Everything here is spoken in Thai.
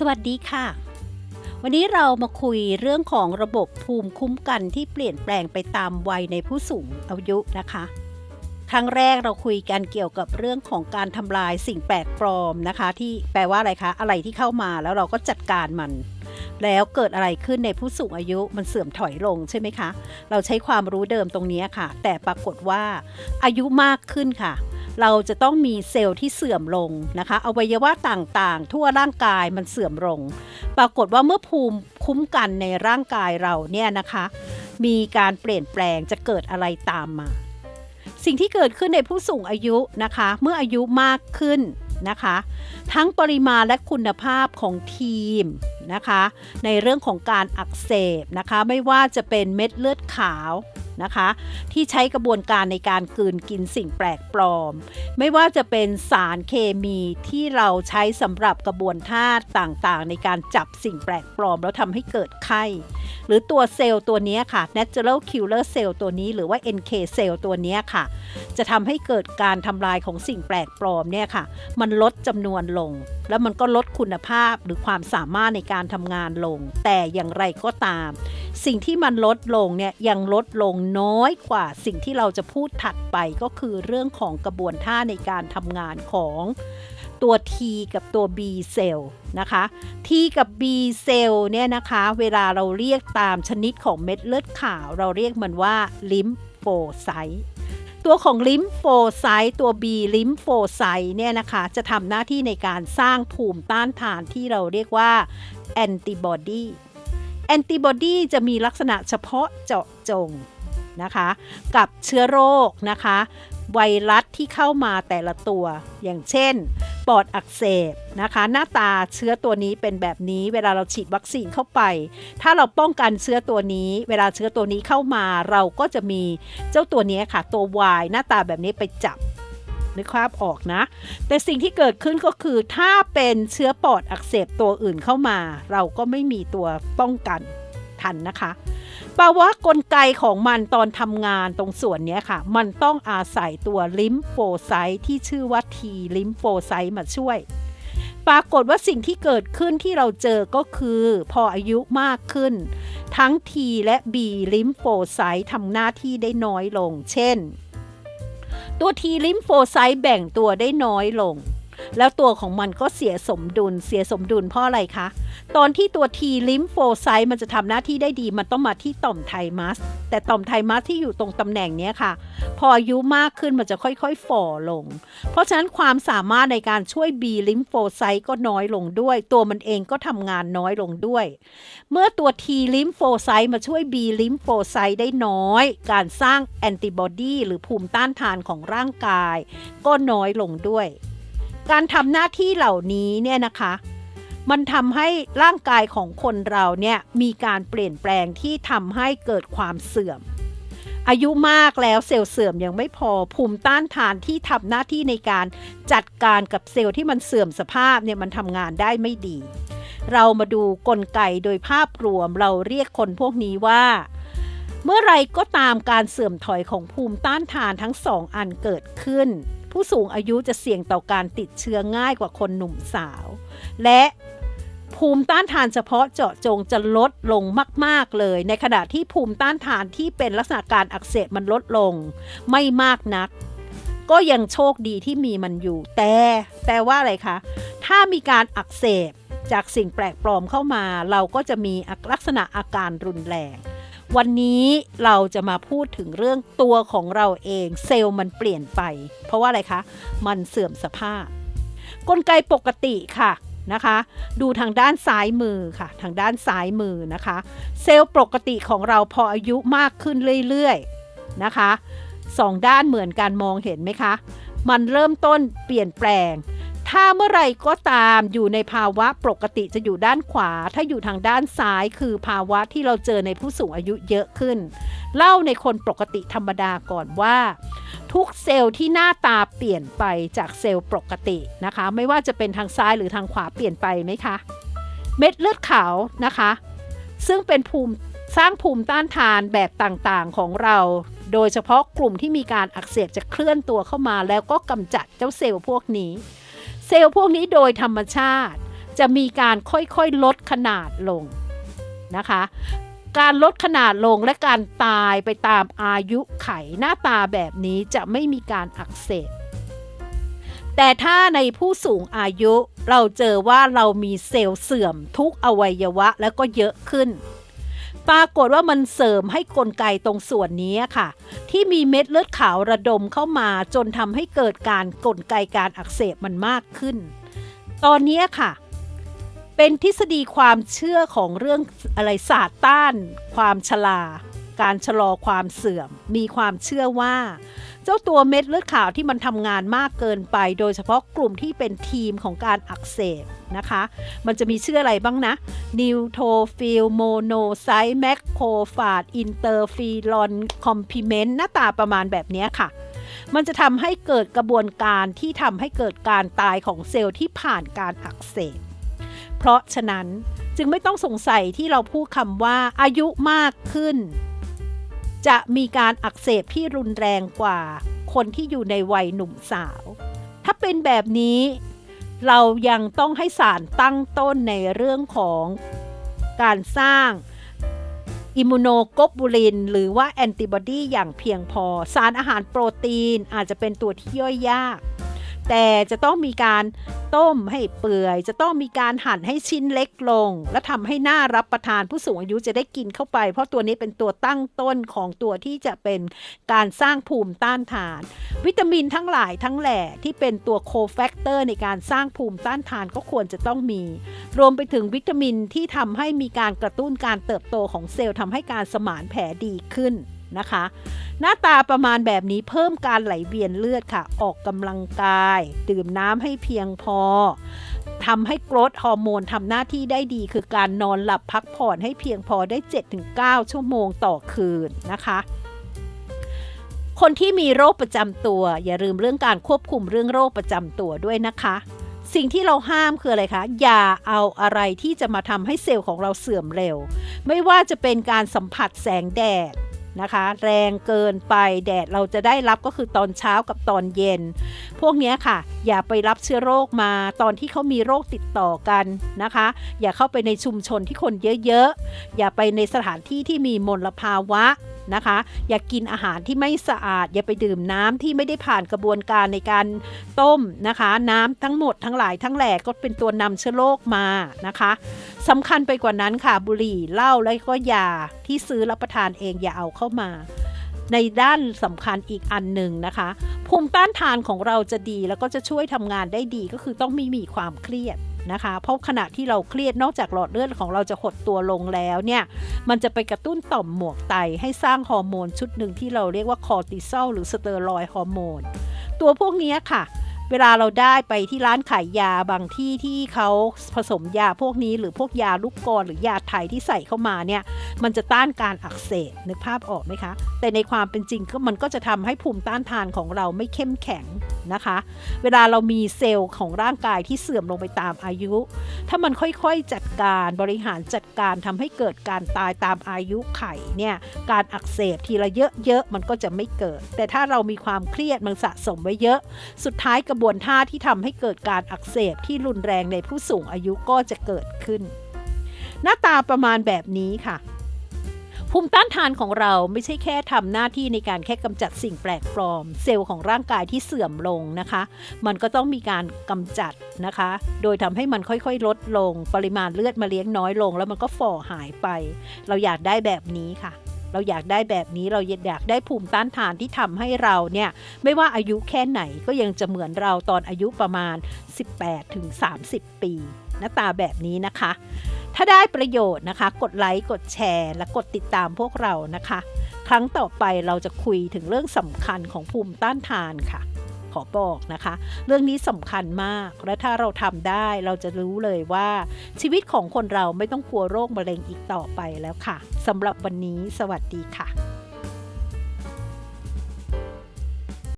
สวัสดีค่ะ วันนี้เรามาคุยเรื่องของระบบภูมิคุ้มกันที่เปลี่ยนแปลงไปตามวัยในผู้สูงอายุนะคะ ครั้งแรกเราคุยกันเกี่ยวกับเรื่องของการทำลายสิ่งแปลกปลอมนะคะ ที่แปลว่าอะไรคะ อะไรที่เข้ามาแล้วเราก็จัดการมัน แล้วเกิดอะไรขึ้นในผู้สูงอายุมันเสื่อมถอยลงใช่ไหมคะ เราใช้ความรู้เดิมตรงนี้ค่ะ แต่ปรากฏว่าอายุมากขึ้นค่ะ เราจะต้องมีเซลล์ที่เสื่อมลงนะคะอวัยวะต่างๆ ทั่วร่างกายมันเสื่อมลง ปรากฏว่าเมื่อภูมิคุ้มกันในร่างกายเราเนี่ยนะคะ มีการเปลี่ยนแปลงจะเกิดอะไรตามมา สิ่งที่เกิดขึ้นในผู้สูงอายุนะคะ เมื่ออายุมากขึ้นนะคะ ทั้งปริมาณและคุณภาพของทีม นะคะ ในเรื่องของการอักเสบนะคะ ไม่ว่าจะเป็นเม็ดเลือดขาวนะคะ ที่ใช้กระบวนการในการกลืนกินสิ่งแปลกปลอม ไม่ว่าจะเป็นสารเคมีที่เราใช้สำหรับกระบวนท่าต่างๆ ในการจับสิ่งแปลกปลอม แล้วทำให้เกิดไข้ หรือตัวเซลล์ตัวนี้ค่ะ natural killer cell ตัวนี้หรือว่า NK cell ตัวนี้ค่ะ จะทำให้เกิดการทำลายของสิ่งแปลกปลอมเนี่ยค่ะ มันลดจำนวนลง แล้วมันก็ลดคุณภาพหรือความสามารถในการการทำงานลง แต่อย่างไรก็ตาม สิ่งที่มันลดลงเนี่ยยังลดลงน้อยกว่าสิ่งที่เราจะพูดถัดไปก็คือเรื่องของกระบวนท่าในการทำงานของตัว T กับตัว B เซลล์นะคะ T กับ B เซลล์เนี่ยนะคะ เวลาเราเรียกตามชนิดของเม็ดเลือดขาว เราเรียกมันว่าลิมโฟไซต์ตัวของลิมโฟไซต์ตัว B ลิมโฟไซต์เนี่ยนะคะ จะทำหน้าที่ในการสร้างภูมิต้านทานที่เราเรียกว่า แอนติบอดีแอนติบอดีจะมีลักษณะเฉพาะเจาะจงนะคะ กับเชื้อโรคนะคะ ไวรัสที่เข้ามาแต่ละตัว อย่างเช่น ปอดอักเสบนะคะ หน้าตาเชื้อตัวนี้เป็นแบบนี้ เวลาเราฉีดวัคซีนเข้าไป ถ้าเราป้องกันเชื้อตัวนี้ เวลาเชื้อตัวนี้เข้ามา เราก็จะมีเจ้าตัวนี้ค่ะ ตัว Y หน้าตาแบบนี้ไปจับ นึกภาพออกนะ แต่สิ่งที่เกิดขึ้นก็คือถ้าเป็นเชื้อปอดอักเสบตัวอื่นเข้ามา เราก็ไม่มีตัวป้องกันทันนะคะแปลว่ากลไกของมันตอนทำงานตรงส่วนนี้ค่ะ มันต้องอาศัยตัวลิมโฟไซต์ที่ชื่อว่า T ลิมโฟไซต์มาช่วย ปรากฏว่าสิ่งที่เกิดขึ้นที่เราเจอก็คือพออายุมากขึ้น ทั้ง T และ B ลิมโฟไซต์ทำหน้าที่ได้น้อยลง เช่น ตัว T ลิมโฟไซต์แบ่งตัวได้น้อยลง แล้วตัวของมันก็เสียสมดุล เสียสมดุลเพราะอะไรคะ ตอนที่ตัว T ลิมโฟไซต์มันจะทำหน้าที่ได้ดี มันต้องมาที่ต่อมไทมัส แต่ต่อมไทมัสที่อยู่ตรงตำแหน่งนี้ค่ะ พออายุมากขึ้นมันจะค่อยๆฝ่อลง เพราะฉะนั้นความสามารถในการช่วย B ลิมโฟไซต์ก็น้อยลงด้วย ตัวมันเองก็ทำงานน้อยลงด้วย เมื่อตัว T ลิมโฟไซต์มาช่วย B ลิมโฟไซต์ได้น้อย การสร้างแอนติบอดีหรือภูมิต้านทานของร่างกาย ก็น้อยลงด้วย การทำหน้าที่เหล่านี้เนี่ยนะคะ มันทำให้ร่างกายของคนเราเนี่ยมีการเปลี่ยนแปลงที่ทำให้เกิดความเสื่อม อายุมากแล้วเซลล์เสื่อมยังไม่พอภูมิต้านทานที่ทำหน้าที่ในการจัดการกับเซลล์ที่มันเสื่อมสภาพเนี่ยมันทำงานได้ไม่ดี เรามาดูกลไกโดยภาพรวมเราเรียกคนพวกนี้ว่าเมื่อไรก็ตามการเสื่อมถอยของภูมิต้านทานทั้งสองอันเกิดขึ้น ผู้สูงอายุจะเสี่ยงต่อการติดเชื้อง่ายกว่าคนหนุ่มสาว และภูมิต้านทานเฉพาะเจาะจงจะลดลงมาก ๆ เลย ในขณะที่ภูมิต้านทานที่เป็นลักษณะการอักเสบมันลดลง ไม่มากนัก ก็ยังโชคดีที่มีมันอยู่ แต่แต่ว่าอะไรคะ ถ้ามีการอักเสบจากสิ่งแปลกปลอมเข้ามา เราก็จะมีลักษณะอาการรุนแรง วันนี้เราจะมาพูดถึงเรื่องตัวของเราเอง เซลล์มันเปลี่ยนไป เพราะว่าอะไรคะ มันเสื่อมสภาพ กลไกปกติค่ะนะคะ ดูทางด้านซ้ายมือค่ะ ทางด้านซ้ายมือนะคะ เซลล์ปกติของเราพออายุมากขึ้นเรื่อยๆนะคะสองด้านเหมือนกันมองเห็นไหมคะ มันเริ่มต้นเปลี่ยนแปลง ถ้าเมื่อไรก็ตามอยู่ในภาวะปกติจะอยู่ด้านขวา ถ้าอยู่ทางด้านซ้ายคือภาวะที่เราเจอในผู้สูงอายุเยอะขึ้น เล่าในคนปกติธรรมดาก่อนว่า ทุกเซลล์ที่หน้าตาเปลี่ยนไปจากเซลล์ปกตินะคะ ไม่ว่าจะเป็นทางซ้ายหรือทางขวาเปลี่ยนไปไหมคะ เม็ดเลือดขาวนะคะ ซึ่งเป็นภูมิสร้างภูมิต้านทานแบบต่างๆของเรา โดยเฉพาะกลุ่มที่มีการอักเสบจะเคลื่อนตัวเข้ามาแล้วก็กำจัดเจ้าเซลล์พวกนี้ เซลล์พวกนี้โดยธรรมชาติ จะมีการค่อยๆลดขนาดลงนะคะ การลดขนาดลงและการตายไปตามอายุไขหน้าตาแบบนี้จะไม่มีการอักเสบแต่ถ้าในผู้สูงอายุเราเจอว่าเรามีเซลล์เสื่อมทุกอวัยวะแล้วก็เยอะขึ้น ปรากฏว่ามันเสริมให้กลไกตรงส่วนนี้ค่ะ ที่มีเม็ดเลือดขาวระดมเข้ามาจนทำให้เกิดการกลไกการอักเสบมันมากขึ้น ตอนนี้ค่ะ เป็นทฤษฎีความเชื่อของเรื่องอะไรศาสตร์ต้าน ความชราการชะลอความเสื่อม มีความเชื่อว่า เจ้าตัวเม็ดเลือดขาวที่มันทำงานมากเกินไป โดยเฉพาะกลุ่มที่เป็นทีมของการอักเสบนะคะ มันจะมีชื่ออะไรบ้างนะ นิวโทฟิลโมโนไซต์แมคโครฟาดอินเตอร์ฟีลอนคอมพิเมนต์หน้าตาประมาณแบบนี้ค่ะมันจะทำให้เกิดกระบวนการที่ทำให้เกิดการตายของเซลล์ที่ผ่านการอักเสบ เพราะฉะนั้นจึงไม่ต้องสงสัยที่เราพูดคำว่าอายุมากขึ้น จะมีการอักเสบที่รุนแรงกว่า คนที่อยู่ในวัยหนุ่มสาว ถ้าเป็นแบบนี้ เรายังต้องให้สารตั้งต้นในเรื่องของการสร้างอิมมูโนโกบูลิน หรือว่าแอนติบอดีอย่างเพียงพอ สารอาหารโปรตีนอาจจะเป็นตัวที่ย่อยยาก แต่จะต้องมีการต้มให้เปื่อย จะต้องมีการหั่นให้ชิ้นเล็กลง และทำให้น่ารับประทานผู้สูงอายุจะได้กินเข้าไป เพราะตัวนี้เป็นตัวตั้งต้นของตัวที่จะเป็นการสร้างภูมิต้านทาน วิตามินทั้งหลายทั้งแหล่ที่เป็นตัวโคแฟกเตอร์ในการสร้างภูมิต้านทานก็ควรจะต้องมี รวมไปถึงวิตามินที่ทำให้มีการกระตุ้นการเติบโตของเซลล์ทำให้การสมานแผลดีขึ้น นะคะ หน้าตาประมาณแบบนี้เพิ่มการไหลเวียนเลือดค่ะ ออกกำลังกาย ดื่มน้ำให้เพียงพอทำให้กรทฮอร์โมนทำหน้าที่ได้ดี คือการนอนหลับพักผ่อนให้เพียงพอได้ 7-9 ชั่วโมงต่อคืนนะคะคนที่มีโรคประจำตัว อย่าลืมเรื่องการควบคุมเรื่องโรคประจำตัวด้วยนะคะ สิ่งที่เราห้ามคืออะไรคะ อย่าเอาอะไรที่จะมาทำให้เซลล์ของเราเสื่อมเร็ว ไม่ว่าจะเป็นการสัมผัสแสงแดด นะคะ แรงเกินไปแดดเราจะได้รับก็คือตอนเช้ากับตอนเย็น พวกนี้ค่ะ อย่าไปรับเชื้อโรคมาตอนที่เขามีโรคติดต่อกันนะคะ อย่าเข้าไปในชุมชนที่คนเยอะๆ อย่าไปในสถานที่ที่มีมลภาวะ นะคะ อย่ากินอาหารที่ไม่สะอาด อย่าไปดื่มน้ำที่ไม่ได้ผ่านกระบวนการในการต้มนะคะ น้ำทั้งหมดทั้งหลายทั้งแหล่ก็เป็นตัวนำเชื้อโรคมานะคะสำคัญไปกว่านั้นค่ะบุหรี่เหล้าแล้วก็ยาที่ซื้อรับประทานเองอย่าเอาเข้ามาในด้านสำคัญอีกอันหนึ่งนะคะ ภูมิต้านทานของเราจะดีแล้วก็จะช่วยทำงานได้ดีก็คือต้องไม่มีความเครียด นะคะ เพราะขณะที่เราเครียดนอกจากหลอดเลือดของเราจะหดตัวลงแล้วเนี่ย มันจะไปกระตุ้นต่อมหมวกไตให้สร้างฮอร์โมนชุดหนึ่งที่เราเรียกว่าคอร์ติซอลหรือสเตอรอยฮอร์โมน ตัวพวกนี้ค่ะ เวลาเราได้ไปที่ร้านขายยาบางที่ที่เขาผสมยาพวกนี้ หรือพวกยาลูกกรหรือยาไทยที่ใส่เข้ามาเนี่ยมันจะต้านการอักเสบนึกภาพออกไหมคะ แต่ในความเป็นจริงก็มันก็จะทำให้ภูมิต้านทานของเราไม่เข้มแข็งนะคะ เวลาเรามีเซลล์ของร่างกายที่เสื่อมลงไปตามอายุ ถ้ามันค่อยๆจัดการบริหารจัดการทำให้เกิดการตายตามอายุไขเนี่ยการอักเสบทีละเยอะๆมันก็จะไม่เกิด แต่ถ้าเรามีความเครียดมันสะสมไว้เยอะ สุดท้ายกระบวน ท่าที่ทำให้เกิดการอักเสบที่รุนแรงในผู้สูงอายุก็จะเกิดขึ้น หน้าตาประมาณแบบนี้ค่ะ ภูมิต้านทานของเราไม่ใช่แค่ทำหน้าที่ในการแค่กำจัดสิ่งแปลกปลอม เซลล์ของร่างกายที่เสื่อมลงนะคะ มันก็ต้องมีการกำจัดนะคะ โดยทำให้มันค่อยๆ ลดลง ปริมาณเลือดมาเลี้ยงน้อยลง แล้วมันก็ฝ่อหายไป เราอยากได้แบบนี้ค่ะ เราอยากได้แบบนี้เราอยากได้ภูมิต้านทานที่ทำให้เราเนี่ยไม่ว่าอายุแค่ไหนก็ยังจะเหมือนเราตอนอายุประมาณ 18ถึง30 ปี หน้าตาแบบนี้นะคะ ถ้าได้ประโยชน์นะคะ กดไลค์กดแชร์ และกดติดตามพวกเรานะคะ ครั้งต่อไปเราจะคุยถึงเรื่องสำคัญของภูมิต้านทานค่ะ ขอบอกนะคะ เรื่องนี้สำคัญมาก และถ้าเราทำได้เราจะรู้เลยว่าชีวิตของคนเราไม่ต้องกลัวโรคมะเร็งอีกต่อไปแล้วค่ะสำหรับวันนี้สวัสดีค่ะ